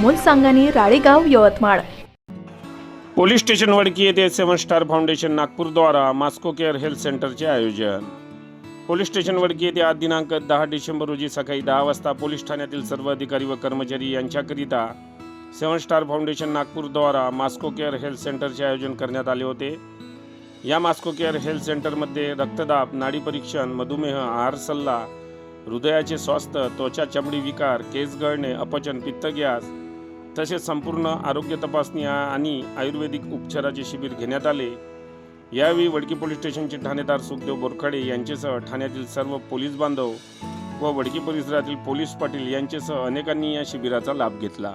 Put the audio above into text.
Amol Sangani Ralegaon Yavatmal. Police station Wadki येथे seven star foundation नागपूरद्वारा Moscow care health सेंटरचे आयोजन. पोलीस स्टेशन वडकी येथे आज दिनांक दहा डिसेंबर रोजी सकाळी दहा वाजता पोलीस ठाण्यातील सर्व अधिकारी व कर्मचारी यांच्याकरिता सेवन स्टार फाउंडेशन नागपूरद्वारा मास्को केअर हेल्थ सेंटरचे आयोजन करण्यात आले होते. या मास्को केअर हेल्थ सेंटरमध्ये रक्तदाब नाडी परीक्षण मधुमेह आहार सल्ला हृदयाचे स्वास्थ्य त्वचा चमडी विकार केस गळणे अपचन पित्त गॅस तसेच संपूर्ण आरोग्य तपासणी आणि आयुर्वेदिक उपचाराचे शिबिर घेण्यात आले. यावेळी वडकी पोलीस स्टेशनचे ठाणेदार सुखदेव बोरखाडे यांच्यासह ठाण्यातील सर्व पोलीस बांधव व वडकी परिसरातील पोलीस पाटील यांच्यासह अनेकांनी या शिबिराचा लाभ घेतला.